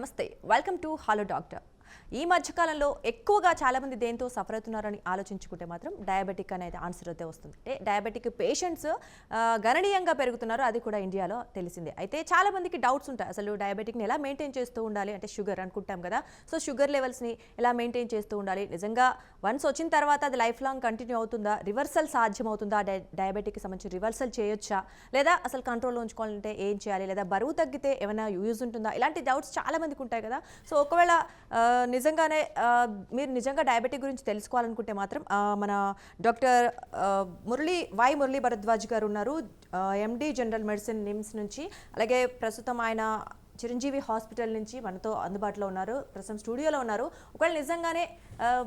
నమస్తే welcome to hello doctor ఈ మధ్యకాలంలో ఎక్కువగా చాలామంది దేంతో సఫర్ అవుతున్నారని ఆలోచించుకుంటే మాత్రం డయాబెటిక్ అనేది ఆన్సర్ అయితే వస్తుంది. అంటే డయాబెటిక్ పేషెంట్స్ గణనీయంగా పెరుగుతున్నారు. అది కూడా ఇండియాలో తెలిసిందే. అయితే చాలా మందికి డౌట్స్ ఉంటాయి. అసలు డయాబెటిక్ని ఎలా మెయింటైన్ చేస్తూ ఉండాలి? అంటే షుగర్ అనుకుంటాం కదా. సో షుగర్ లెవెల్స్ని ఎలా మెయింటైన్ చేస్తూ ఉండాలి? నిజంగా వన్స్ వచ్చిన తర్వాత అది లైఫ్ లాంగ్ కంటిన్యూ అవుతుందా? రివర్సల్ సాధ్యమవుతుందా? డై డయాబెటిక్కి సంబంధించి రివర్సల్ చేయొచ్చా? లేదా అసలు కంట్రోల్లో ఉంచుకోవాలంటే ఏం చేయాలి? లేదా బరువు తగ్గితే ఏమైనా యూజ్ ఉంటుందా? ఇలాంటి డౌట్స్ చాలా మందికి ఉంటాయి కదా. సో ఒకవేళ నిజంగానే మీరు నిజంగా డయాబెటిక్ గురించి తెలుసుకోవాలనుకుంటే మాత్రం మన డాక్టర్ మురళీ వై మురళీ భరద్వాజ్ గారు ఉన్నారు. ఎండి జనరల్ మెడిసిన్ నిమ్స్ నుంచి అలాగే ప్రస్తుతం ఆయన చిరంజీవి హాస్పిటల్ నుంచి మనతో అందుబాటులో ఉన్నారు. ప్రస్తుతం స్టూడియోలో ఉన్నారు. ఒకవేళ నిజంగానే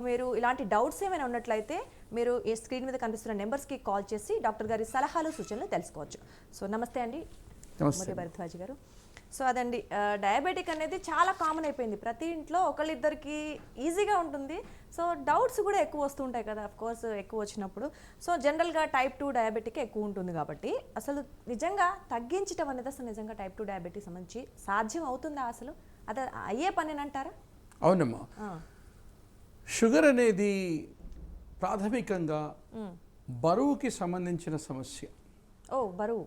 మీరు ఇలాంటి డౌట్స్ ఏమైనా ఉన్నట్లయితే మీరు ఈ స్క్రీన్ మీద కనిపిస్తున్న నెంబర్స్కి కాల్ చేసి డాక్టర్ గారి సలహాలు సూచనలు తెలుసుకోవచ్చు. సో నమస్తే అండి. మురళీ భరద్వాజ్ గారు. సో అదండి డయాబెటిక్ అనేది చాలా కామన్ అయిపోయింది. ప్రతి ఇంట్లో ఒకళ్ళిద్దరికి ఈజీగా ఉంటుంది. సో డౌట్స్ కూడా ఎక్కువ వస్తుంటాయి కదా అఫ్ కోర్స్ ఎక్కువ వచ్చినప్పుడు. సో జనరల్గా టైప్ టూ డయాబెటిక్ ఎక్కువ ఉంటుంది కాబట్టి అసలు నిజంగా తగ్గించడం అనేది అసలు నిజంగా టైప్ టూ డయాబెటిక్ సంబంధించి సాధ్యం అవుతుందా అసలు? అది అయ్యే పని అంటారా? అవునమ్మా. షుగర్ అనేది ప్రాథమికంగా బరువుకి సంబంధించిన సమస్య. ఓ బరువు.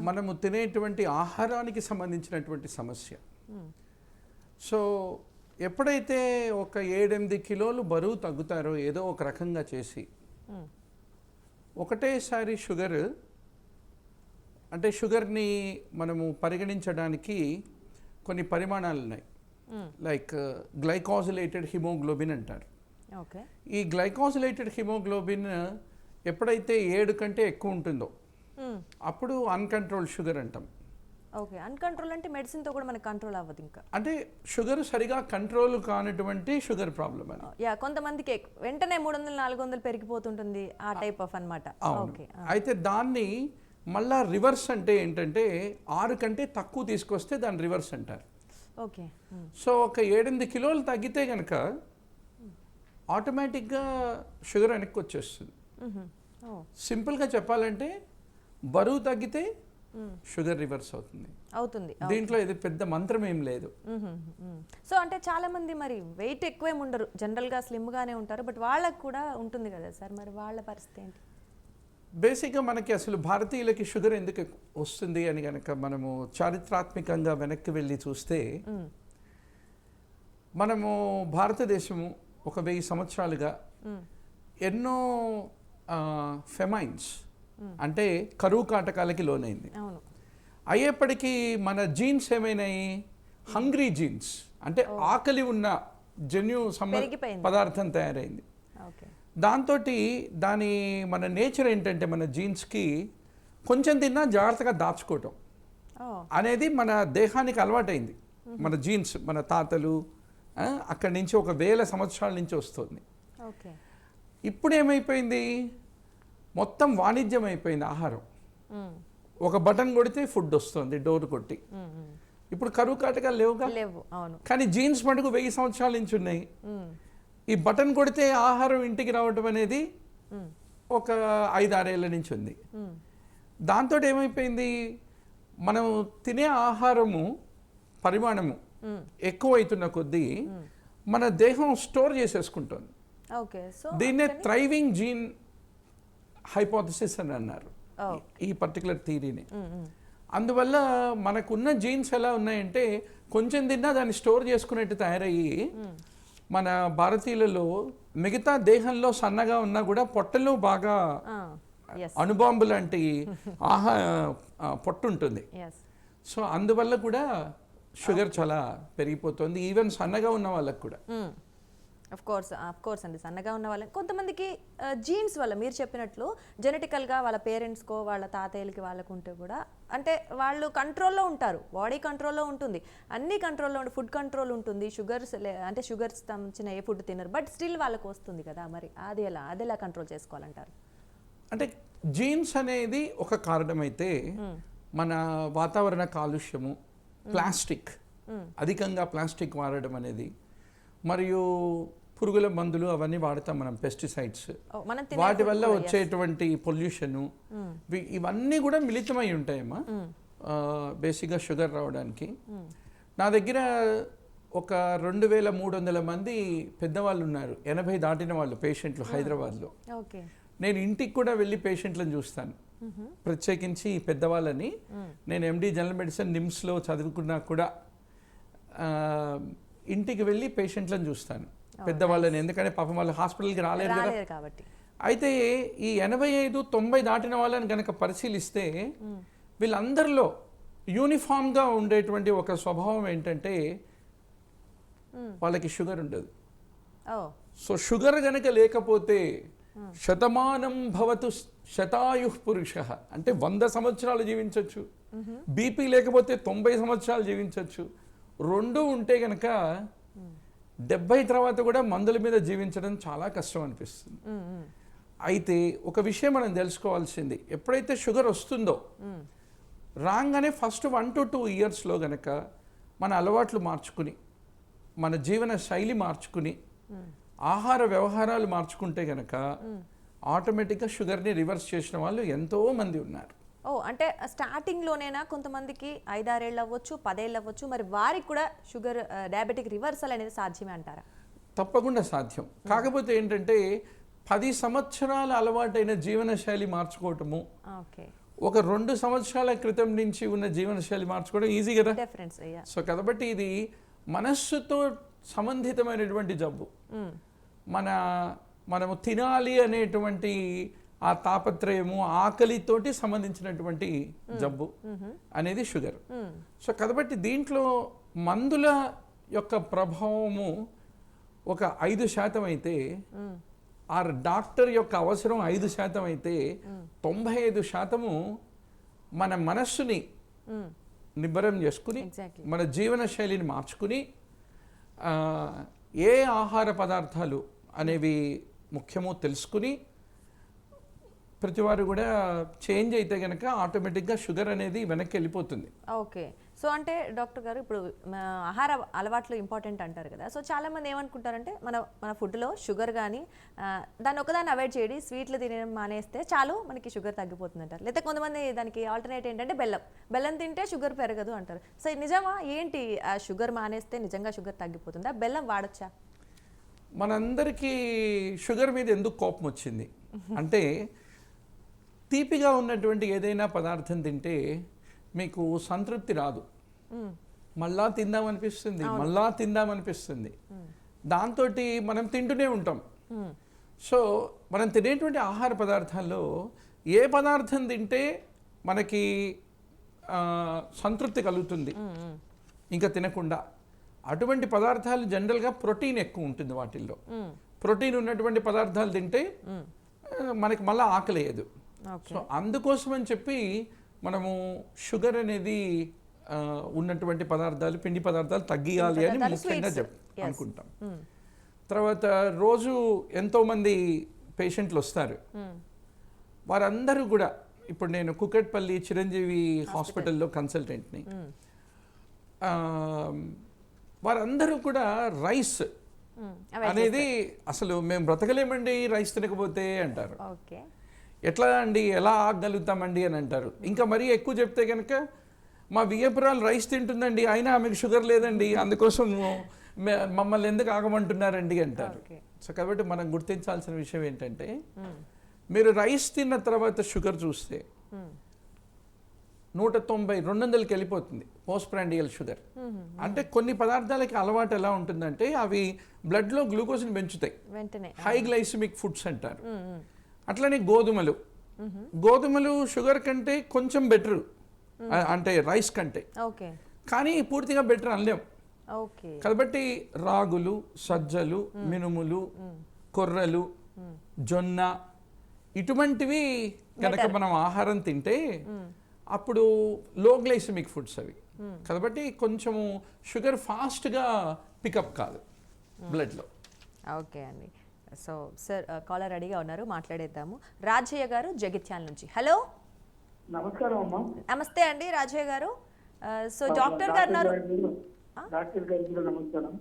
మనము తినేటువంటి ఆహారానికి సంబంధించినటువంటి సమస్య సో ఎప్పుడైతే ఒక ఏడెనిమిది కిలోలు బరువు తగ్గుతారో ఏదో ఒక రకంగా చేసి. ఒకటేసారి షుగర్ అంటే షుగర్ని మనము పరిగణించడానికి కొన్ని పరిమాణాలు ఉన్నాయి. లైక్ గ్లైకాజులేటెడ్ హిమోగ్లోబిన్ అంటారు ఓకే ఈ గ్లైకాజులేటెడ్ హిమోగ్లోబిన్ ఎప్పుడైతే ఏడు కంటే ఎక్కువ ఉంటుందో. అప్పుడు అన్కంట్రోల్డ్ షుగర్ అంటాం. ఓకే అన్కంట్రోల్ అంటే మెడిసిన్తో కూడా మనకి కంట్రోల్ అవ్వదు ఇంకా. అంటే షుగర్ సరిగా కంట్రోల్ కానటువంటి షుగర్ ప్రాబ్లం అని. యా కొంతమందికి వెంటనే మూడు వందలు నాలుగు వందలు పెరిగిపోతుంటుంది ఆ టైప్ ఆఫ్ అన్నమాట. అవును. ఓకే అయితే దాన్ని మళ్ళా రివర్స్ అంటే ఏంటంటే ఆరు కంటే తక్కువ తీసుకొస్తే దాన్ని రివర్స్ అంటారు. ఓకే మ్మ్. సో ఒక ఏడెనిమిది కిలోలు తగ్గితే కనుక ఆటోమేటిక్గా షుగర్ వెనక్కి వచ్చేస్తుంది. మ్మ్. ఓ సింపుల్గా చెప్పాలంటే బరువు తగ్గితే. షుగర్ రివర్స్ అవుతుంది అవుతుంది దీంట్లో ఇది పెద్ద మంత్రం ఏం లేదు. సో అంటే చాలా మంది మరి వెయిట్ ఎక్కువేం ఉండరు జనరల్గా స్లిమ్గానే ఉంటారు బట్ వాళ్ళకు కూడా ఉంటుంది కదా సార్ మరి వాళ్ళ పరిస్థితి ఏంటి బేసిక్గా మనకి అసలు భారతీయులకి షుగర్ ఎందుకు వస్తుంది అని కనుక మనము చారిత్రాత్మకంగా వెనక్కి వెళ్ళి చూస్తే. మనము భారతదేశము ఒక వెయ్యి సంవత్సరాలుగా. ఎన్నో ఫెమైన్స్ అంటే కరువు కాటకాలకి లోనైంది. అయ్యేప్పటికీ మన జీన్స్ ఏమైనాయి? Hungry genes. అంటే ఆకలి ఉన్న జన్యు పెరిగిపోయింది. పదార్థం తయారైంది. దాంతో దాని మన నేచర్ ఏంటంటే మన జీన్స్కి కొంచెం తిన్నా జాగ్రత్తగా దాచుకోవటం. అనేది మన దేహానికి అలవాటైంది. మన జీన్స్ మన తాతలు అక్కడి నుంచి ఒక వేల సంవత్సరాల నుంచి వస్తుంది. ఓకే. ఇప్పుడు ఏమైపోయింది మొత్తం వాణిజ్యం అయిపోయింది ఆహారం. ఒక బటన్ కొడితే ఫుడ్ వస్తుంది డోర్ కొట్టి. ఇప్పుడు కరువు కాటకాలు లేవుగా లేవు అవును కానీ జీన్స్ మటుకు వెయ్యి సంవత్సరాల నుంచి ఉన్నాయి. ఈ బటన్ కొడితే ఆహారం ఇంటికి రావటం అనేది. ఒక ఐదారేళ్ళ నుంచి ఉంది. దాంతో ఏమైపోయింది మనం తినే ఆహారము పరిమాణము మ్మ్. ఎక్కువ అవుతున్న కొద్దీ మన దేహం స్టోర్ చేసేసుకుంటుంది దీన్నే థ్రైవింగ్ జీన్ హైపోథసిస్ అని అన్నారు. ఈ పర్టికులర్ థీరీని. అందువల్ల మనకున్న జీన్స్ ఎలా ఉన్నాయంటే కొంచెం తిన్నా దాన్ని స్టోర్ చేసుకునేట్టు తయారయ్యి మన భారతీయులలో మిగతా దేహంలో సన్నగా ఉన్నా కూడా పొట్టలో బాగా అణుబాంబు లాంటి ఆహా పొట్టు ఉంటుంది సో అందువల్ల కూడా షుగర్ చాలా పెరిగిపోతుంది ఈవెన్ సన్నగా ఉన్న వాళ్ళకు కూడా. అఫ్ కోర్స్ అఫ్ కోర్స్ అండి. సన్నగా ఉన్న వాళ్ళకి కొంతమందికి జీన్స్ వల్ల మీరు చెప్పినట్లు జెనెటికల్గా వాళ్ళ పేరెంట్స్కో వాళ్ళ తాతయ్యలకి వాళ్ళకు ఉంటే కూడా అంటే వాళ్ళు కంట్రోల్లో ఉంటారు. బాడీ కంట్రోల్లో ఉంటుంది. అన్ని కంట్రోల్లో ఉండి ఫుడ్ కంట్రోల్ ఉంటుంది. షుగర్స్ అంటే షుగర్స్ సంబంధించిన ఏ ఫుడ్ తినరు. బట్ స్టిల్ వాళ్ళకి వస్తుంది కదా మరి. అది ఎలా అది ఎలా కంట్రోల్ చేసుకోవాలంటారు? అంటే జీన్స్ అనేది ఒక కారణమైతే మన వాతావరణ కాలుష్యము ప్లాస్టిక్. అధికంగా ప్లాస్టిక్ వాడడం అనేది మరియు పురుగుల మందులు అవన్నీ వాడతాం మనం పెస్టిసైడ్స్ వాటి వల్ల. వచ్చేటువంటి పొల్యూషను ఇవన్నీ కూడా మిళితమై ఉంటాయమ్మా. బేసిక్గా షుగర్ రావడానికి. నా దగ్గర ఒక రెండు వేల మూడు వందల మంది పెద్దవాళ్ళు ఉన్నారు. ఎనభై దాటిన వాళ్ళు పేషెంట్లు హైదరాబాద్లో. నేను ఇంటికి కూడా వెళ్ళి పేషెంట్లను చూస్తాను. ప్రత్యేకించి పెద్దవాళ్ళని. నేను ఎండి జనరల్ మెడిసిన్ నిమ్స్లో చదువుకున్నా కూడా ఇంటికి వెళ్ళి పేషెంట్లను చూస్తాను. పెద్దవాళ్ళని ఎందుకంటే పాపం వాళ్ళు హాస్పిటల్కి రాలేరు కదా. కాబట్టి. అయితే ఈ ఎనభై ఐదు తొంభై దాటిన వాళ్ళని కనుక పరిశీలిస్తే వీళ్ళందరిలో యూనిఫామ్గా ఉండేటువంటి ఒక స్వభావం ఏంటంటే వాళ్ళకి షుగర్ ఉండదు. ఓ సో షుగర్ గనక లేకపోతే శతమానం భవతు శతాయు పురుష. అంటే వంద సంవత్సరాలు జీవించవచ్చు బీపీ లేకపోతే తొంభై సంవత్సరాలు జీవించవచ్చు రెండు ఉంటే గనక డెబ్బై తర్వాత కూడా మందుల మీద జీవించడం చాలా కష్టం అనిపిస్తుంది. అయితే ఒక విషయం మనం తెలుసుకోవాల్సింది. ఎప్పుడైతే షుగర్ వస్తుందో రాగానే ఫస్ట్ వన్ టు టూ ఇయర్స్లో గనక మన అలవాట్లు మార్చుకుని మన జీవన శైలి మార్చుకుని ఆహార వ్యవహారాలు మార్చుకుంటే గనక ఆటోమేటిక్గా షుగర్ని రివర్స్ చేసిన వాళ్ళు ఎంతో మంది ఉన్నారు. ఓ అంటే స్టార్టింగ్లోనేనా కొంతమందికి ఐదారేళ్ళు అవ్వచ్చు పదేళ్ళు అవ్వచ్చు మరి వారికి కూడా షుగర్ డయాబెటిక్ రివర్సల్ అనేది సాధ్యమే అంటారా? తప్పకుండా సాధ్యం. కాకపోతే ఏంటంటే పది సంవత్సరాల అలవాటైన జీవన శైలి మార్చుకోవటము ఓకే. ఒక రెండు సంవత్సరాల క్రితం నుంచి ఉన్న జీవన శైలి మార్చుకోవడం ఈజీ కదా? సో కాబట్టి ఇది మనస్సుతో సంబంధితమైనటువంటి జబ్బు. మన మనము తినాలి అనేటువంటి ఆ తాపత్రయము ఆకలితోటి సంబంధించినటువంటి జబ్బు అనేది షుగర్. సో కాబట్టి దీంట్లో మందుల యొక్క ప్రభావము ఒక ఐదు శాతం అయితే ఆ డాక్టర్ యొక్క అవసరం ఐదు శాతం అయితే తొంభై ఐదు శాతము మన మనస్సుని నిబ్బరం చేసుకుని. మన జీవన శైలిని మార్చుకుని ఏ ఆహార పదార్థాలు అనేవి ముఖ్యమో తెలుసుకుని ప్రతివారు కూడా చేంజ్ అయితే కనుక ఆటోమేటిక్గా షుగర్ అనేది వెనక్కి వెళ్ళిపోతుంది. ఓకే. సో అంటే డాక్టర్ గారు ఇప్పుడు ఆహార అలవాట్లు ఇంపార్టెంట్ అంటారు కదా. సో చాలా మంది ఏమనుకుంటారంటే మన మన ఫుడ్లో షుగర్ కానీ దాన్ని ఒకదాన్ని అవాయిడ్ చేయండి స్వీట్లు తినడం మానేస్తే చాలు మనకి షుగర్ తగ్గిపోతుంది అంటారు లేదా కొంతమంది దానికి ఆల్టర్నేట్ ఏంటంటే బెల్లం. బెల్లం తింటే షుగర్ పెరగదు అంటారు. సో నిజమా? ఏంటి ఆ షుగర్ మానేస్తే నిజంగా షుగర్ తగ్గిపోతుందా? బెల్లం వాడచ్చా? మనందరికీ షుగర్ మీద ఎందుకు కోపం వచ్చింది అంటే తీపిగా ఉన్నటువంటి ఏదైనా పదార్థం తింటే మీకు సంతృప్తి రాదు. మళ్ళా తిందామనిపిస్తుంది మళ్ళా తిందామనిపిస్తుంది. దాంతో మనం తింటూనే ఉంటాం. సో మనం తినేటువంటి ఆహార పదార్థాల్లో ఏ పదార్థం తింటే మనకి సంతృప్తి కలుగుతుంది? ఇంకా తినకుండా. అటువంటి పదార్థాలు జనరల్గా ప్రోటీన్ ఎక్కువ ఉంటుంది వాటిల్లో. ప్రోటీన్ ఉన్నటువంటి పదార్థాలు తింటే మనకి మళ్ళీ ఆకలేయదు. సో అందుకోసం అని చెప్పి మనము షుగర్ అనేది ఉన్నటువంటి పదార్థాలు పిండి పదార్థాలు తగ్గియాలి అని ముఖ్యంగా. చెప్. అనుకుంటాం. తర్వాత రోజు ఎంతోమంది పేషెంట్లు వస్తారు. వారందరూ కూడా ఇప్పుడు నేను కుకట్పల్లి చిరంజీవి హాస్పిటల్లో కన్సల్టెంట్ని. ఆ, వారందరూ కూడా రైస్ అనేది అసలు మేము బ్రతకలేమండి రైస్ తినకపోతే అంటారు. ఓకే. ఎట్లా అండి? ఎలా ఆగలుగుతామండి అని అంటారు. ఇంకా మరీ ఎక్కువ చెప్తే కనుక మా వియ్యపురాలు రైస్ తింటుందండి అయినా ఆమెకు షుగర్ లేదండి అందుకోసం మమ్మల్ని ఎందుకు ఆగమంటున్నారండి అంటారు. సో కాబట్టి మనం గుర్తించాల్సిన విషయం ఏంటంటే మీరు రైస్ తిన్న తర్వాత షుగర్ చూస్తే నూట తొంభై రెండు వందలకి వెళ్ళిపోతుంది పోస్ట్ ప్రాండియల్ షుగర్ అంటే కొన్ని పదార్థాలకి అలవాటు ఎలా ఉంటుందంటే అవి బ్లడ్లో గ్లూకోజ్ని పెంచుతాయి. హై గ్లైసిమిక్ ఫుడ్స్ అంటారు. అట్లనే గోధుమలు. గోధుమలు షుగర్ కంటే కొంచెం బెటర్. అంటే రైస్ కంటే. కానీ పూర్తిగా బెటర్ అనలేం. ఓకే. కాబట్టి రాగులు సజ్జలు మినుములు కొర్రలు జొన్న ఇటువంటివి కనుక మనం ఆహారం తింటే అప్పుడు లో గ్లైసమిక్ ఫుడ్స్ అవి. కాబట్టి కొంచెము షుగర్ ఫాస్ట్గా పికప్ కాదు బ్లడ్లో. ఓకే అండి. సో సార్ కాలర్ రెడీగా ఉన్నారు మాట్లాడేద్దాము. రాజయ్య గారు జగిత్యాల నుంచి. హలో? నమస్కారం అమ్మా. నమస్తే అండి రాజయ్య గారు. సో డాక్టర్ గారు ఉన్నారు. డాక్టర్ గారికి కూడా నమస్కారం.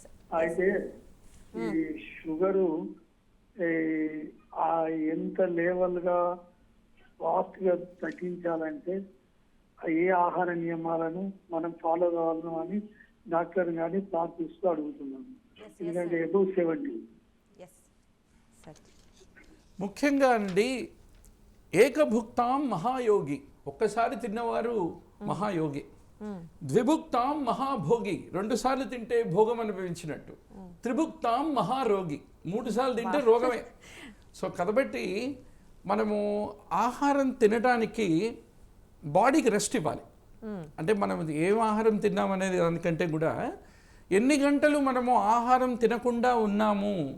Sir. అయితే ఈ షుగరు ఎంత లెవెల్గా ఫాస్ట్గా తగ్గించాలంటే ఏ ఆహార నియమాలను మనం ఫాలో కావాలను అని డాక్టర్ గాని ప్రార్థిస్తూ అడుగుతున్నాను. ఎందుకంటే ఎబో సెవెంటీ ముఖ్యంగా అండి ఏకభుక్తాం మహాయోగి. ఒక్కసారి తిన్నవారు మహాయోగి. ద్విభుక్తాం మహాభోగి. రెండు సార్లు తింటే భోగం అనుభవించినట్టు. త్రిభుక్తాం మహారోగి. మూడు సార్లు తింటే రోగమే. సో కాబట్టి మనము ఆహారం తినడానికి బాడీకి రెస్ట్ ఇవ్వాలి. అంటే మనం ఏం ఆహారం తిన్నామనేది దానికంటే కూడా ఎన్ని గంటలు మనము ఆహారం తినకుండా ఉన్నాము?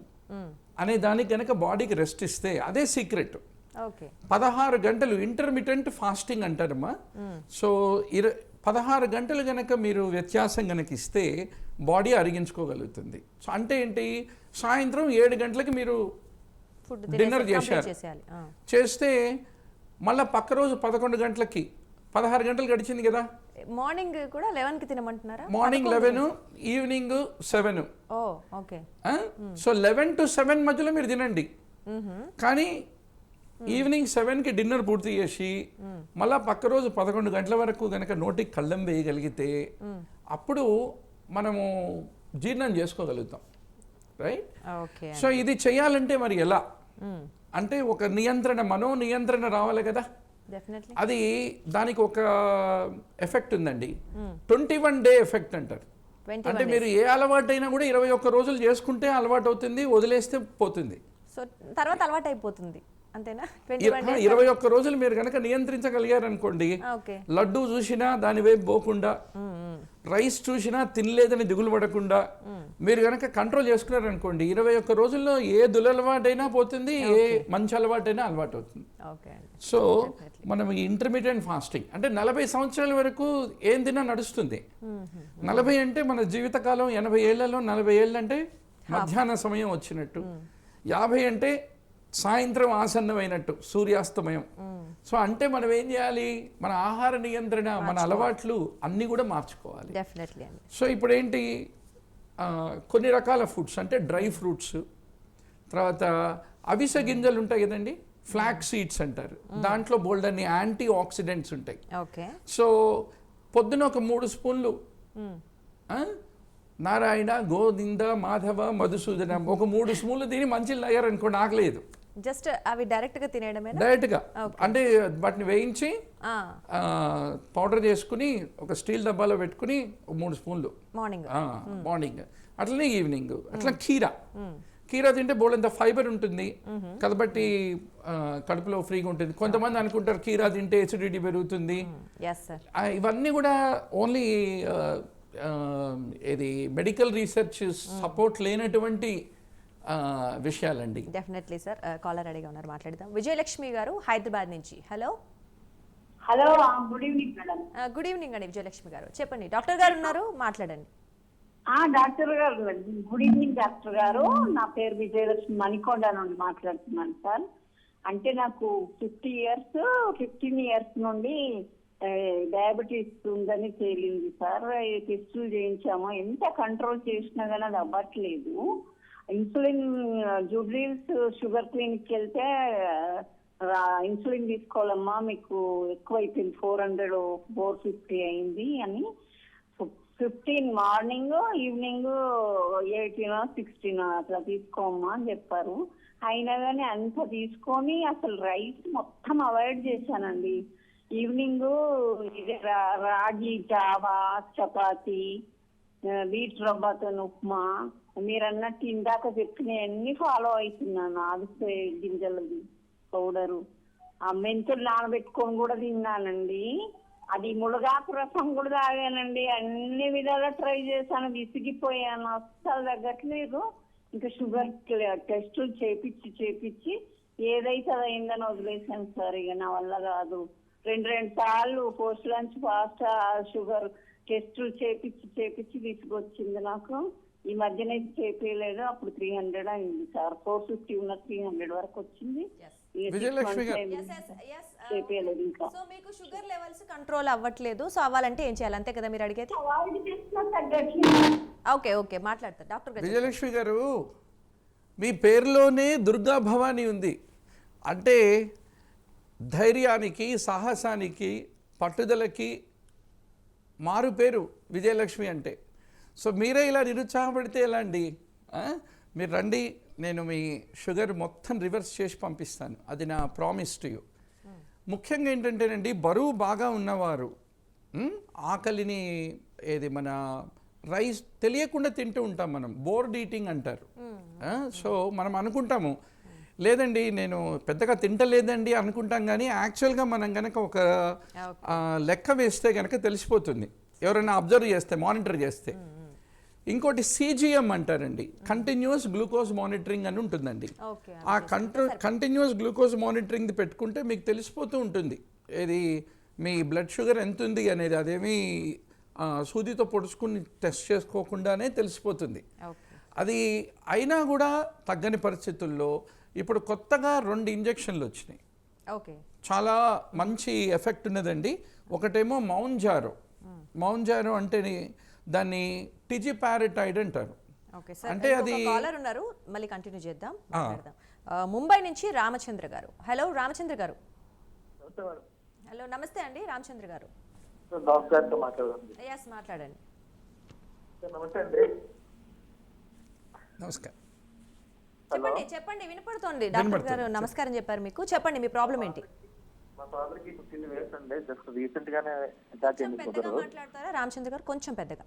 అనే దానికి కనుక బాడీకి రెస్ట్ ఇస్తే అదే సీక్రెట్. ఓకే. పదహారు గంటలు ఇంటర్మిటెంట్ ఫాస్టింగ్ అంటారమ్మా. సో ఇర పదహారు గంటలు గనక మీరు వ్యత్యాసం గనక ఇస్తే బాడీ అరిగించుకోగలుగుతుంది. సో అంటే ఏంటి? సాయంత్రం ఏడు గంటలకి మీరు Dinner చేశారు. చేస్తే మళ్ళీ పక్క రోజు పదకొండు గంటలకి పదహారు గంటలు గడిచింది కదా. మార్నింగ్ కూడా లెవెన్కి తినమంటున్నారా? Morning eleven evening seven. Oh okay. So eleven to seven మధ్యలో మీరు తినండి. కానీ ఈవినింగ్ సెవెన్కి డిన్నర్ పూర్తి చేసి మళ్ళా పక్క రోజు పదకొండు గంటల వరకు కనుక నోటికి కళ్ళం వేయగలిగితే అప్పుడు మనము జీర్ణం చేసుకోగలుగుతాం. రైట్? ఓకే. సో ఇది చేయాలంటే మరి ఎలా? అంటే ఒక నియంత్రణ మనో నియంత్రణ రావాలి కదా? అది దానికి ఒక ఎఫెక్ట్ ఉందండి. ట్వంటీ వన్ డే ఎఫెక్ట్ అంటారు. అంటే మీరు ఏ అలవాటు అయినా కూడా ఇరవై ఒక్క రోజులు చేసుకుంటే అలవాటు అవుతుంది వదిలేస్తే పోతుంది. సో తర్వాత అలవాటు అయిపోతుంది అంతేనా? ఇరవై ఒక్క రోజులు మీరు కనుక నియంత్రించగలిగారు అనుకోండి ఓకే. లడ్డు చూసినా దాని వైపు పోకుండా రైస్ చూసినా తినలేదని దిగులు పడకుండా మీరు కనుక కంట్రోల్ చేసుకున్నారు అనుకోండి ఇరవై ఒక్క రోజుల్లో ఏ దులలవాటైనా పోతుంది ఏ మంచి అలవాటైనా అలవాటు అవుతుంది సో మనం ఈ ఇంటర్మీడియట్ ఫాస్టింగ్ అంటే నలభై సంవత్సరాల వరకు ఏం తిన్నా నడుస్తుంది. నలభై అంటే మన జీవితకాలం ఎనభై ఏళ్ళలో నలభై ఏళ్ళు అంటే మధ్యాహ్న సమయం వచ్చినట్టు. యాభై అంటే సాయంత్రం ఆసన్నమైనట్టు సూర్యాస్తమయం. సో అంటే మనం ఏం చేయాలి? మన ఆహార నియంత్రణ మన అలవాట్లు అన్నీ కూడా మార్చుకోవాలి. సో ఇప్పుడు ఏంటి కొన్ని రకాల ఫుడ్స్ అంటే డ్రై ఫ్రూట్స్ తర్వాత అవిసె గింజలు ఉంటాయి కదండి? ఫ్లాక్ సీడ్స్ అంటారు. దాంట్లో బోల్డ్ అన్ని యాంటీ ఆక్సిడెంట్స్ ఉంటాయి. ఓకే. సో పొద్దున ఒక మూడు స్పూన్లు నారాయణ గోవింద మాధవ మధుసూదన ఒక మూడు స్పూన్లు తిని మంచిలు తాగారనుకోండి ఆకలేదు జస్ట్ అవి డైరెక్ట్గా తినేయడమేనా? డైరెక్ట్గా అంటే వాటిని వేయించి పౌడర్ చేసుకుని ఒక స్టీల్ డబ్బాలో పెట్టుకుని మూడు స్పూన్లు. మార్నింగ్ మార్నింగ్ అట్లనే ఈవినింగ్ అట్లా కీరా. కీరా తింటే బోలంత ఫైబర్ ఉంటుంది. కాబట్టి ఆ, కడుపులో ఫ్రీగా ఉంటుంది. కొంతమంది అనుకుంటారు కీరా తింటే ఎసిడిటీ పెరుగుతుంది. ఇవన్నీ కూడా ఓన్లీ ఇది మెడికల్ రీసెర్చ్ సపోర్ట్ లేనటువంటి విషయాలండి. డెఫినెట్లీ సార్ కాలర్ రెడీగా ఉన్నారు మాట్లాడదాం. విజయలక్ష్మి గారు హైదరాబాద్ నుంచి. Hello hello good evening madam good evening అండి విజయలక్ష్మి గారు. చెప్పండి డాక్టర్ గారు ఉన్నారు మాట్లాడండి. ఆ డాక్టర్ గారు గుడ్ ఈవినింగ్ డాక్టర్ గారు. నా పేరు విజయలక్ష్మి మణికొండ నుండి మాట్లాడుతున్నాను సార్. అంటే నాకు ఫిఫ్టీ ఇయర్స్ ఫిఫ్టీన్ ఇయర్స్ నుండి డయాబెటీస్ ఉందని తేలింది సార్. టెస్టులు చేయించాము. ఎంత కంట్రోల్ చేసినా కానీ అది అవ్వట్లేదు. ఇన్సులిన్ జూబ్లీస్ షుగర్ క్లినిక్ వెళ్తే రా- ఇన్సులిన్ తీసుకోవాలమ్మా మీకు ఎక్కువ అయిపోయింది ఫోర్ హండ్రెడ్ ఫోర్ ఫిఫ్టీ అయింది అని. Fifteen morning evening eighteen sixteen అట్లా తీసుకోమ్మా అని చెప్పారు. అయినా కానీ అంత తీసుకొని అసలు రైస్ మొత్తం అవాయిడ్ చేశానండి. ఈవినింగ్ ఇదే రా- రాగి జావా చపాతి వీట్ రవ్వతో ఉప్మా మీరు అన్నట్టు ఇందాక చెప్పిన అన్ని ఫాలో అవుతున్నాను. అవిసె గింజలది పౌడరు. ఆ మెంతులు నానబెట్టుకొని కూడా తిన్నానండి. అది ములగాకు రసం కూడా తాగానండి. అన్ని విధాలా ట్రై చేశాను. విసిగిపోయాను. అస్సలు తగ్గట్లేదు. ఇంకా షుగర్ టెస్టులు చేపించి చేపించి ఏదైతే అది అయిందని వదిలేసాను సార్. ఇక నా వల్ల కాదు. రెండు రెండు సార్లు పోస్ట్ లంచ్ ఫాస్ట్ షుగర్ టెస్టులు చేపించి చేపించి తీసుకొచ్చింది నాకు. ఈ మధ్యన అయితే చేపించలేదు అప్పుడు త్రీ హండ్రెడ్ అయింది సార్. ఫోర్ ఫిఫ్టీ ఉన్న త్రీ హండ్రెడ్ వరకు వచ్చింది. అయింది. uh, చేపియలేదు ఇంకా. సో మీకు షుగర్ లెవెల్స్ కంట్రోల్ అవ్వట్లేదు. సో అవ్వాలంటే ఏం చేయాలి? అంతే కదా మీరు అడిగేది? Okay okay. మాట్లాడతారు డాక్టర్ గారు విజయలక్ష్మి గారు మీ పేరులోనే దుర్గా భవాని ఉంది. అంటే ధైర్యానికి సాహసానికి పట్టుదలకి మారు పేరు విజయలక్ష్మి అంటే. సో మీరే ఇలా నిరుత్సాహపడితే ఎలా అండి? మీరు రండి నేను మీ షుగర్ మొత్తం రివర్స్ చేసి పంపిస్తాను. అది నా ప్రామిస్ టు యూ. ముఖ్యంగా ఏంటంటేనండి బరువు బాగా ఉన్నవారు ఆకలిని ఏది మన రైస్ తెలియకుండా తింటూ ఉంటాం మనం. బోర్డ్ ఈటింగ్ అంటారు. సో మనం అనుకుంటాము. లేదండి నేను పెద్దగా తింటలేదండి అనుకుంటాం కానీ యాక్చువల్గా మనం కనుక ఒక లెక్క వేస్తే కనుక తెలిసిపోతుంది. ఎవరైనా అబ్జర్వ్ చేస్తే మానిటర్ చేస్తే. ఇంకోటి సిజిఎం అంటారండి. కంటిన్యూస్ గ్లూకోజ్ మానిటరింగ్ అని ఉంటుందండి. ఆ కంట్రో కంటిన్యూస్ గ్లూకోజ్ మానిటరింగ్ పెట్టుకుంటే మీకు తెలిసిపోతూ ఉంటుంది. ఇది మీ బ్లడ్ షుగర్ ఎంత ఉంది అనేది అదేమీ సూదితో పొడుచుకుని టెస్ట్ చేసుకోకుండానే తెలిసిపోతుంది. అది అయినా కూడా తగ్గని పరిస్థితుల్లో ఇప్పుడు కొత్తగా రెండు ఇంజెక్షన్లు వచ్చినాయి. ఓకే. చాలా మంచి ఎఫెక్ట్ ఉన్నదండి. ఒకటేమో మౌంజారో మౌంజారో అంటే దాన్ని టిజిపారిటైడ్ అంటారు. ఓకే సార్ అంటే అది- కాలర్ ఉన్నారు మళ్ళీ కంటిన్యూ చేద్దాం ముంబై నుంచి రామచంద్ర గారు. హలో రామచంద్ర గారు. హలో నమస్తే అండి రామచంద్ర గారు. డాక్టర్ గారితో మాట్లాడాలి ఎస్ మాట్లాడండి. సార్ నమస్తే అండి. నమస్కారం. చెప్పండి చెప్పండి వినపడుతోంది. డాక్టర్ గారు నమస్కారం చెప్పారు మీకు. చెప్పండి మీ ప్రాబ్లం ఏంటి? మా ఫాదర్కి ఫిఫ్టీన్ ఇయర్స్ అండి. జస్ట్ రీసెంట్ గానే అటాక్ కొంచెం అయింది పెద్దగా షుగర్ మాట్లాడతారా? రామచంద్ర గారు కొంచెం పెద్దగా.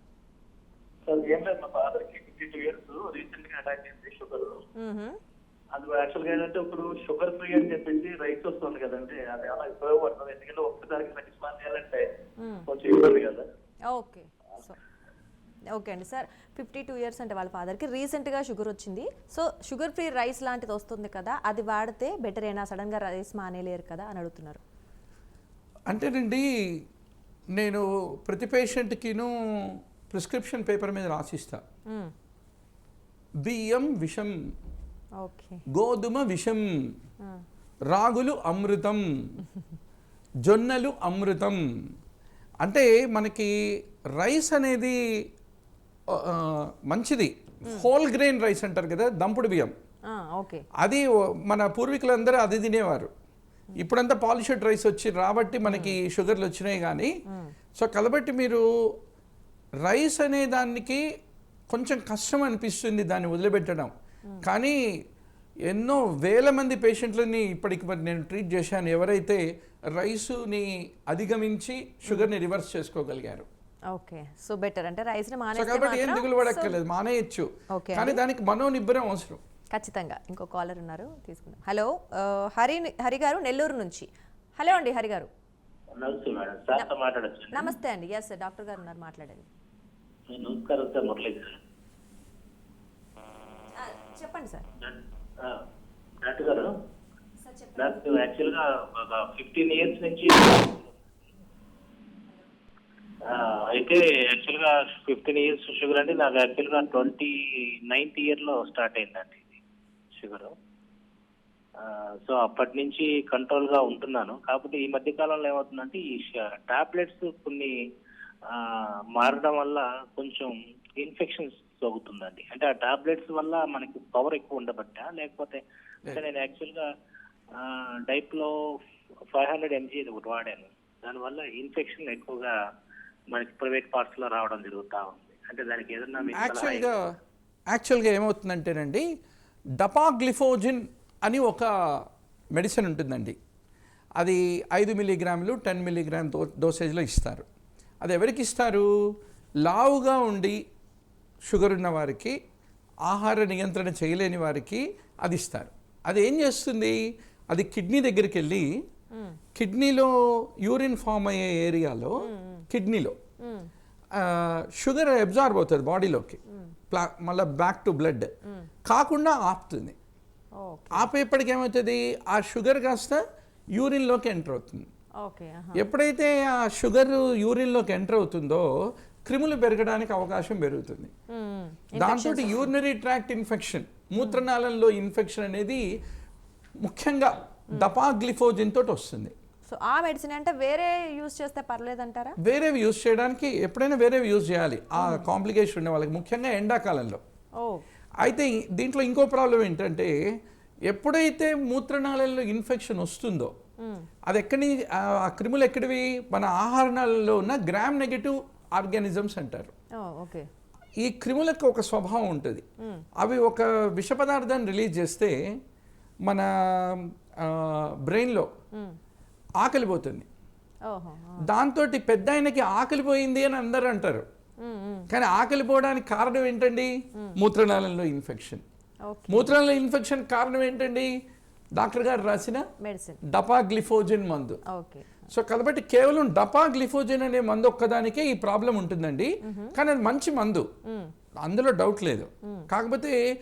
సార్ ఏం లేదు. మా ఫాదర్కి ఫిఫ్టీ టూ ఇయర్స్. రీసెంట్గా అటాక్ అయింది షుగర్. అది యాక్చువల్గా ఏంటంటే ఇప్పుడు షుగర్ ఫ్రీ అని చెప్పేసి రైస్ వస్తుంది కదండి. అది అలా ఉపయోగపడుతుంది. ఎందుకంటే ఒక్కసారికి సాటిస్ఫాన్ చేయాలంటే కొంచెం ఇబ్బంది కదా. ఓకే. సో ఓకే అండి సార్. ఫిఫ్టీ టూ ఇయర్స్ అంటే వాళ్ళ ఫాదర్కి. రీసెంట్గా షుగర్ వచ్చింది. సో షుగర్ ఫ్రీ రైస్ లాంటిది వస్తుంది కదా అది వాడితే బెటర్ అయినా సడన్గా రైస్ మానేలేరు కదా అని అడుగుతున్నారు. అంటేనండి నేను ప్రతి పేషెంట్కిను ప్రిస్క్రిప్షన్ పేపర్ మీద రాసిస్తా. బియ్యం విషం ఓకే. గోధుమ విషం. రాగులు అమృతం జొన్నలు అమృతం. అంటే మనకి రైస్ అనేది మంచిది. హోల్ గ్రెయిన్ రైస్ అంటారు కదా దంపుడు బియ్యం. అది మన పూర్వీకులందరూ అది తినేవారు. ఇప్పుడంతా పాలిషెడ్ రైస్ వచ్చి రాబట్టి మనకి షుగర్లు వచ్చినాయి కానీ సో కాబట్టి మీరు రైస్ అనే దానికి కొంచెం కష్టం అనిపిస్తుంది దాన్ని వదిలిపెట్టడం. కానీ ఎన్నో వేల మంది పేషెంట్లని ఇప్పటికి మరి నేను ట్రీట్ చేశాను. ఎవరైతే రైసుని అధిగమించి షుగర్ని రివర్స్ చేసుకోగలిగారు. ఓకే. సో బెటర్ అంటే రైస్ని సో మానేస్తే కాబట్టి ఏం దిగులు పడక్కర్లేదు మానేయచ్చు. ఓకే. కానీ దానికి మనోనిబ్బరం అవసరం. ఖచ్చితంగా. ఇంకో కాలర్ ఉన్నారు తీసుకుందాం. హలో ఆ, హరి హరి గారు నెల్లూరు నుంచి. హలో అండి హరి గారు. నమస్తే మేడం. సార్తో మాట్లాడచ్చు? నమస్తే అండి. ఎస్ డాక్టర్ గారు ఉన్నారు మాట్లాడండి. నమస్కారం సార్ మురళి చెప్పండి సార్. డాక్టర్ గారు? సార్ చెప్పండి. నాకు యాక్చువల్గా ఫిఫ్టీన్ ఇయర్స్ నుంచి అయితే యాక్చువల్గా ఫిఫ్టీన్ ఇయర్స్ షుగర్ అంటే నాకు యాక్చువల్గా ట్వంటీ నైన్త్ ఇయర్లో స్టార్ట్ అయిందండి ఇది షుగర్ సో అప్పటి నుంచి కంట్రోల్గా ఉంటున్నాను. కాకపోతే ఈ మధ్య కాలంలో ఏమవుతుందంటే ఈ టాబ్లెట్స్ కొన్ని మారడం వల్ల కొంచెం ఇన్ఫెక్షన్స్ సోకుతుందండి అంటే ఆ టాబ్లెట్స్ వల్ల మనకి పవర్ ఎక్కువ ఉండబట్టా? లేకపోతే అంటే నేను యాక్చువల్గా డైప్లో ఫైవ్ హండ్రెడ్ ఎంజీ ఒకటి వాడాను. దానివల్ల ఇన్ఫెక్షన్ ఎక్కువగా మనకి ప్రైవేట్ పార్ట్స్లో రావడం జరుగుతా ఉంది. అంటే దానికి ఏదన్నా యాక్చువల్గా యాక్చువల్గా ఏమవుతుందంటేనండి డపాగ్లిఫోజిన్ అని ఒక మెడిసిన్ ఉంటుందండి. అది ఐదు మిల్లీగ్రాములు టెన్ మిల్లీగ్రామ్ దో డోసేజ్లో ఇస్తారు. అది ఎవరికి ఇస్తారు? లావుగా ఉండి షుగర్ ఉన్న వారికి ఆహార నియంత్రణ చేయలేని వారికి అది ఇస్తారు. అది ఏం చేస్తుంది? అది కిడ్నీ దగ్గరికి వెళ్ళి కిడ్నీలో యూరిన్ ఫామ్ అయ్యే ఏరియాలో కిడ్నీలో. షుగర్ అబ్జార్బ్ అవుతుంది బాడీలోకి. ప్లా మళ్ళీ బ్యాక్ టు బ్లడ్. కాకుండా ఆపుతుంది. ఆపేపటికి ఏమవుతుంది? ఆ షుగర్ కాస్త యూరిన్లోకి ఎంటర్ అవుతుంది. ఓకే ఎప్పుడైతే ఆ షుగర్ యూరిన్లోకి ఎంటర్ అవుతుందో క్రిములు పెరగడానికి అవకాశం పెరుగుతుంది. దాంతో యూరినరీ ట్రాక్ట్ ఇన్ఫెక్షన్ మూత్రనాళంలో ఇన్ఫెక్షన్ అనేది ముఖ్యంగా డపాగ్లిఫోజిన్ తోటి వస్తుంది. సో ఆ మెడిసిన్ అంటే వేరే యూజ్ చేస్తే పర్లేదంటారా? వేరేవి యూజ్ చేయడానికి ఎప్పుడైనా వేరేవి యూజ్ చేయాలి. ఆ కాంప్లికేషన్ ఉన్న వాళ్ళకి ముఖ్యంగా ఎండాకాలంలో. ఓ. అయితే దీంట్లో ఇంకో ప్రాబ్లం ఏంటంటే ఎప్పుడైతే మూత్రనాళాల్లో ఇన్ఫెక్షన్ వస్తుందో అది ఎక్కడి నుంచి- ఆ క్రిములు ఎక్కడివి? మన ఆహార నాళాల్లో ఉన్న గ్రామ్ నెగటివ్ ఆర్గానిజమ్స్ అంటారు. ఈ క్రిములకు ఒక స్వభావం ఉంటుంది. అవి ఒక విష పదార్థాన్ని రిలీజ్ చేస్తే మన బ్రెయిన్లో ఆకలి పోతుంది ఓహో దాంతో పెద్ద ఆయనకి ఆకలి పోయింది అని అందరూ అంటారు. కానీ ఆకలి పోవడానికి కారణం ఏంటండి? మూత్రనాళంలో ఇన్ఫెక్షన్. ఓకే. మూత్రాలలో ఇన్ఫెక్షన్ కారణం ఏంటండి? డాక్టర్ గారు రాసిన మెడిసిన్. డపాగ్లిఫోజన్ మందు. సో కాబట్టి కేవలం డపాగ్లిఫోజన్ అనే మందు ఒక్కదానికే ఈ ప్రాబ్లం ఉంటుందండి. కానీ అది మంచి మందు. అందులో డౌట్ లేదు. కాకపోతే.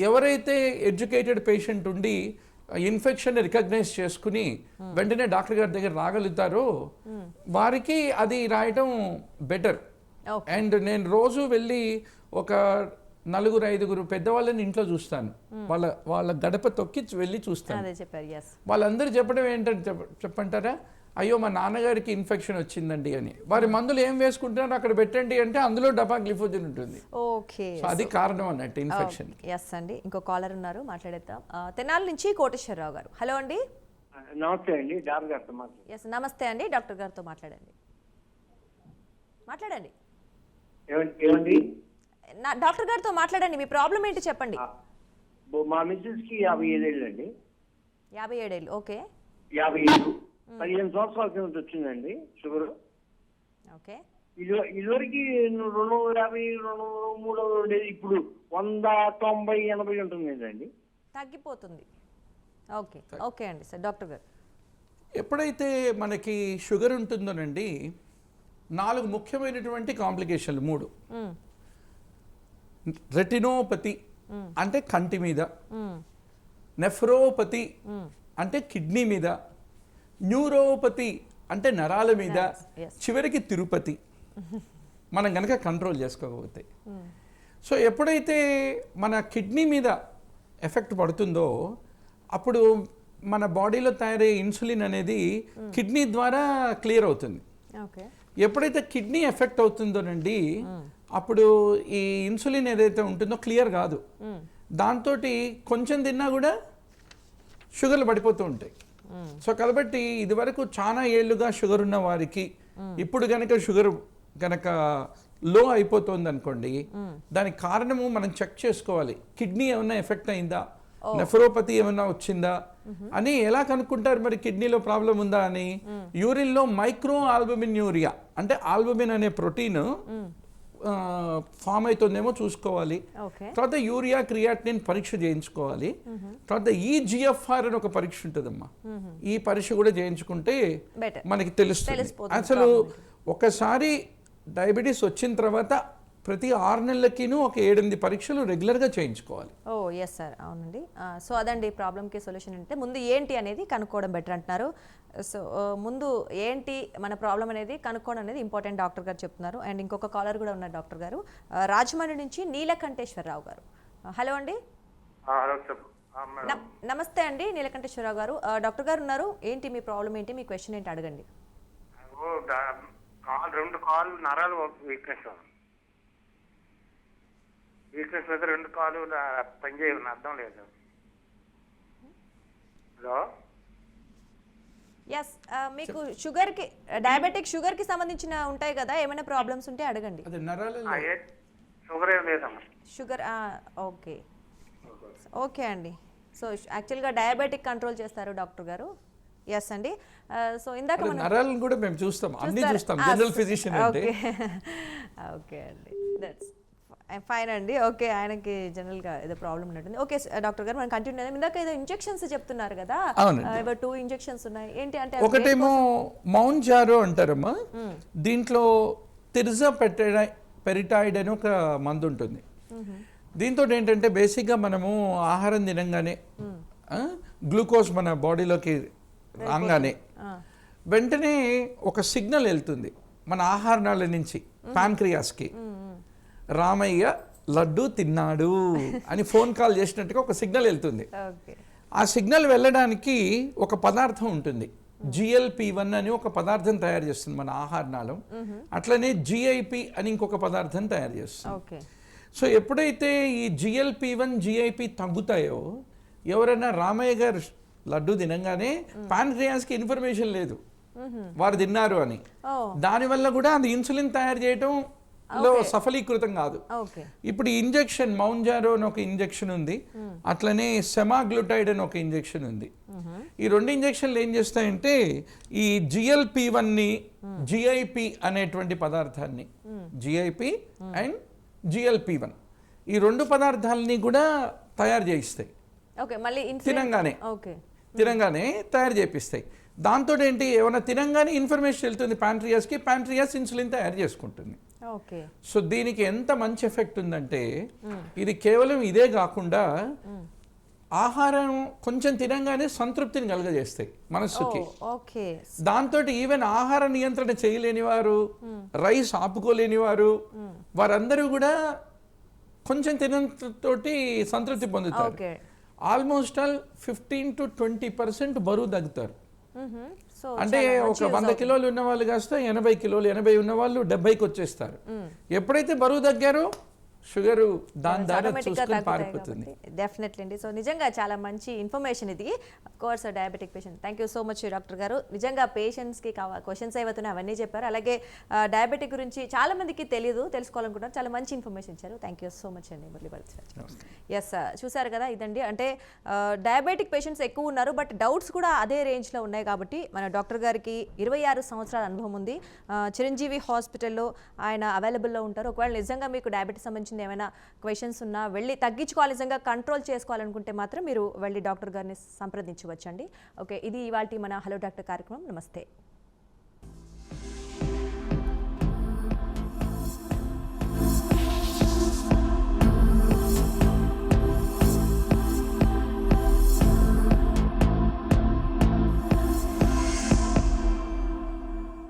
ఎవరైతే ఎడ్యుకేటెడ్ పేషెంట్ ఉండి ఇన్ఫెక్షన్ రికగ్నైజ్ చేసుకుని వెంటనే డాక్టర్ గారి దగ్గర రాగలుగుతారో. వారికి అది రాయటం బెటర్. అండ్ నేను రోజు వెళ్ళి ఒక నలుగురు ఐదుగురు పెద్దవాళ్ళని ఇంట్లో చూస్తాను. వాళ్ళ వాళ్ళ గడప తొక్కి వెళ్ళి చూస్తాను. వాళ్ళందరూ చెప్పడం ఏంటంటే చెప్ప- చెప్పంటారా? అయ్యో మా నాన్నగారికి ఇన్ఫెక్షన్ వచ్చిందండి అని. వారి మందులు ఏం వేసుకుంటున్నారో అక్కడ పెట్టండి అంటే అందులో డబా గ్లిఫోజన్ ఉంటుంది. ఓకే. సో అది కారణం అన్నట్టు ఇన్ఫెక్షన్. ఎస్ అండి. ఇంకో కాలర్ ఉన్నారు మాట్లాడేద్దాం. తెనాలి నుంచి కోటేశ్వరరావు గారు. హలో అండి. నమస్తే అండి డాక్టర్ గారితో మాట్లాడు ఎస్ నమస్తే అండి డాక్టర్ గారితో మాట్లాడండి. మాట్లాడండి. ఏమండి ఏమండి? నా డాక్టర్ గారితో మాట్లాడండి మీ ప్రాబ్లం ఏంటి చెప్పండి. మా మిస్సెస్కి యాభై ఏడేళ్ళు అండి యాభై ఏడేళ్ళు ఓకే. యాభై ఏడు. పదిహేను సంవత్సరాల కింద వచ్చిందండి షుగర్. ఓకే. ఇది ఇదివరకు రెండు యాభై రెండు మూడు ఉండేది. ఇప్పుడు వంద తొంభై ఎనభై ఉంటుంది అండి తగ్గిపోతుంది. ఓకే ఓకే అండి సార్ డాక్టర్ గారు. ఎప్పుడైతే మనకి షుగర్ ఉంటుందోనండి నాలుగు ముఖ్యమైనటువంటి కాంప్లికేషన్లు మూడు. రెటినోపతి అంటే కంటి మీద. నెఫ్రోపతి అంటే కిడ్నీ మీద న్యూరోపతి అంటే నరాల మీద. చివరికి తిరుపతి. మనం కనుక కంట్రోల్ చేసుకోకపోతే. సో ఎప్పుడైతే మన కిడ్నీ మీద ఎఫెక్ట్ పడుతుందో అప్పుడు మన బాడీలో తయారయ్యే ఇన్సులిన్ అనేది కిడ్నీ ద్వారా క్లియర్ అవుతుంది. ఎప్పుడైతే కిడ్నీ ఎఫెక్ట్ అవుతుందోనండి అప్పుడు ఈ ఇన్సులిన్ ఏదైతే ఉంటుందో క్లియర్ కాదు. దాంతో కొంచెం తిన్నా కూడా షుగర్లు పడిపోతూ ఉంటాయి. సో కాబట్టి ఇదివరకు చాలా ఏళ్ళుగా షుగర్ ఉన్న వారికి ఇప్పుడు గనక షుగర్ గనక లో అయిపోతుంది అనుకోండి దానికి కారణము మనం చెక్ చేసుకోవాలి. కిడ్నీ ఏమన్నా ఎఫెక్ట్ అయిందా? నెఫ్రోపతి ఏమన్నా వచ్చిందా? అని ఎలా కనుక్కుంటారు మరి కిడ్నీలో ప్రాబ్లం ఉందా అని? యూరిన్లో మైక్రో ఆల్బుమిన్ యూరియా అంటే ఆల్బుమిన్ అనే ప్రోటీన్ ఫామ్ అవుతుందేమో చూసుకోవాలి. తర్వాత యూరియా క్రియాటినిన్ పరీక్ష చేయించుకోవాలి. తర్వాత ఈ జిఎఫ్ఆర్ అని ఒక పరీక్ష ఉంటుందమ్మా. ఈ పరీక్ష కూడా చేయించుకుంటే. మనకి తెలుస్తుంది. అసలు ఒకసారి డయాబెటీస్ వచ్చిన తర్వాత ప్రతి ఆరు నెలలకిను ఒక ఏడెనిమిది పరీక్షలు రెగ్యులర్గా చేయించుకోవాలి. ఓ ఎస్ సార్ అవునండి. సో అదండి ప్రాబ్లమ్కి సొల్యూషన్ అంటే ముందు ఏంటి అనేది కనుక్కోవడం బెటర్ అంటున్నారు. సో ముందు ఏంటి మన ప్రాబ్లం అనేది కనుక్కోవడం అనేది ఇంపార్టెంట్ డాక్టర్ గారు చెప్తున్నారు. అండ్ ఇంకొక కాలర్ కూడా ఉన్నారు డాక్టర్ గారు. రాజమండ్రి నుంచి నీలకంఠేశ్వరరావు గారు. హలో అండి. నమస్తే అండి నీలకంఠేశ్వరరావు గారు. డాక్టర్ గారు ఉన్నారు. ఏంటి మీ ప్రాబ్లం ఏంటి? మీ క్వశ్చన్ ఏంటి అడగండి. కాలు రెండు కాళ్ళు నరాలు వీక్నెస్. వీక్నెస్ రెండు కాలు పనిచేయవు అర్థం లేదు. హలో? ఎస్ మీకు షుగర్కి డయాబెటిక్ షుగర్కి సంబంధించిన ఉంటాయి కదా ఏమైనా ప్రాబ్లమ్స్ ఉంటే అడగండి. అది నరాలలో. షుగర్ ఏం లేదమ్మా. Sugar okay. ఓకే అండి. సో యాక్చువల్గా డయాబెటిక్ కంట్రోల్ చేస్తారు డాక్టర్ గారు. ఎస్ అండి. సో ఇందాక అదే మనం నరాలను కూడా మేము చూస్తాం అన్ని. చూస్తాం జనరల్ స- ఫిజిషియన్ అంటే. ఓకే. ఓకే అండి. దట్స్ ఫైన్ అండి. ఓకే ఆయనకి జనరల్గా ఏదో ప్రాబ్లం ఉన్నట్టుంది. ఓకే డాక్టర్ గారు మనం కంటిన్యూ చేద్దాం. ఇందాక ఏదో ఇంజెక్షన్స్ చెప్తున్నారు కదా. ఏవో టూ ఇంజెక్షన్స్ ఉన్నాయి. ఏంటి అంటే ఒకటేమో మౌంట్ జారో అంటారమ్మా. దీంట్లో తిర్జా పెట్టెడ పెరిటాయిడ్ అని ఒక మందు ఉంటుంది. దీంతో ఏంటంటే బేసిక్గా మనము ఆహారం తినంగానే గ్లూకోజ్ మన బాడీలోకి రాగానే వెంటనే ఒక సిగ్నల్ వెళ్తుంది మన ఆహారాల నుంచి పాన్క్రియాస్కి రామయ్య లడ్డు తిన్నాడు అని ఫోన్ కాల్ చేసినట్టుగా ఒక సిగ్నల్ వెళ్తుంది. ఆ సిగ్నల్ వెళ్ళడానికి ఒక పదార్థం ఉంటుంది. జిఎల్పి వన్ అని ఒక పదార్థం తయారు చేస్తుంది మన ఆహారనాళం. అట్లనే జిఐపి అని ఇంకొక పదార్థం తయారు చేస్తుంది. సో ఎప్పుడైతే ఈ జిఎల్పి వన్ జిఐపి తగ్గుతాయో ఎవరైనా రామయ్య గారు లడ్డు తినంగానే పాన్క్రియాస్కి ఇన్ఫర్మేషన్ లేదు. వారు తిన్నారు అని. దానివల్ల కూడా అది ఇన్సులిన్ తయారు చేయటం లో సఫలీకృతం కాదు. ఇప్పుడు ఇంజెక్షన్ మౌంజారో అని ఒక ఇంజెక్షన్ ఉంది. అట్లనే సెమాగ్లూటైడ్ అని ఒక ఇంజెక్షన్ ఉంది. ఈ రెండు ఇంజెక్షన్లు ఏం చేస్తాయంటే ఈ జిఎల్పి వన్ని జిఐపి అనేటువంటి పదార్థాన్ని జిఐపి అండ్ జిఎల్పి వన్ ఈ రెండు పదార్థాలని కూడా తయారు చేయిస్తాయి. ఓకే మళ్ళీ ఇన్సులిన్ తినంగానే. ఓకే. తినంగానే తయారు చేపిస్తాయి. దాంతో ఏంటి ఏమైనా తినంగానే ఇన్ఫర్మేషన్ వెళ్తుంది ప్యాంట్రియాస్కి ప్యాంట్రియాస్ ఇన్సులిన్ తయారు చేసుకుంటుంది. సో దీనికి ఎంత మంచి ఎఫెక్ట్ ఉందంటే ఇది కేవలం ఇదే కాకుండా ఆహారం కొంచెం తినంగానే సంతృప్తిని కలగజేస్తాయి మనస్సుకి. ఓకే. దాంతో ఈవెన్ ఆహార నియంత్రణ చేయలేని వారు రైస్ ఆపుకోలేని వారు వారందరూ కూడా కొంచెం తినంతోటి సంతృప్తి పొందుతారు. Almost all fifteen to twenty percent బరువు తగ్గుతారు. అంటే ఒక వంద కిలోలు ఉన్న వాళ్ళు కాస్త ఎనభై కిలోలు ఎనభై ఉన్న వాళ్ళు డెబ్బైకి వచ్చేస్తారు. ఎప్పుడైతే బరువు తగ్గారో షుగర్ దాని ద్వారా చూసుకొని పారిపోతుంది. డెఫినెట్లీ అండి. సో నిజంగా చాలా మంచి ఇన్ఫర్మేషన్ ఇది. Course diabetic patient thank you so much doctor గారు. నిజంగా పేషెంట్స్కి కావాలి క్వశ్చన్స్ ఏవైతున్నాయి అవన్నీ చెప్పారు. అలాగే డయాబెటిక్ గురించి చాలా మందికి తెలియదు తెలుసుకోవాలనుకుంటారు చాలా మంచి ఇన్ఫర్మేషన్ ఇచ్చారు. థ్యాంక్ యూ సో మచ్ అండి మురళీ ఎస్ చూసారు కదా ఇదండి. అంటే డయాబెటిక్ పేషెంట్స్ ఎక్కువ ఉన్నారు బట్ డౌట్స్ కూడా అదే రేంజ్లో ఉన్నాయి కాబట్టి మన డాక్టర్ గారికి ఇరవై ఆరు సంవత్సరాల అనుభవం ఉంది. చిరంజీవి హాస్పిటల్లో ఆయన అవైలబుల్లో ఉంటారు. ఒకవేళ నిజంగా మీకు డయాబెటీస్ సంబంధించిన ఏమైనా క్వశ్చన్స్ ఉన్నా వెళ్ళి తగ్గించుకోవాలి నిజంగా కంట్రోల్ చేసుకోవాలనుకుంటే మాత్రం మీరు వెళ్ళి డాక్టర్ గారిని సంప్రదించవచ్చండి. ఓకే ఇది ఇవాళ మన హలో డాక్టర్ కార్యక్రమం. నమస్తే.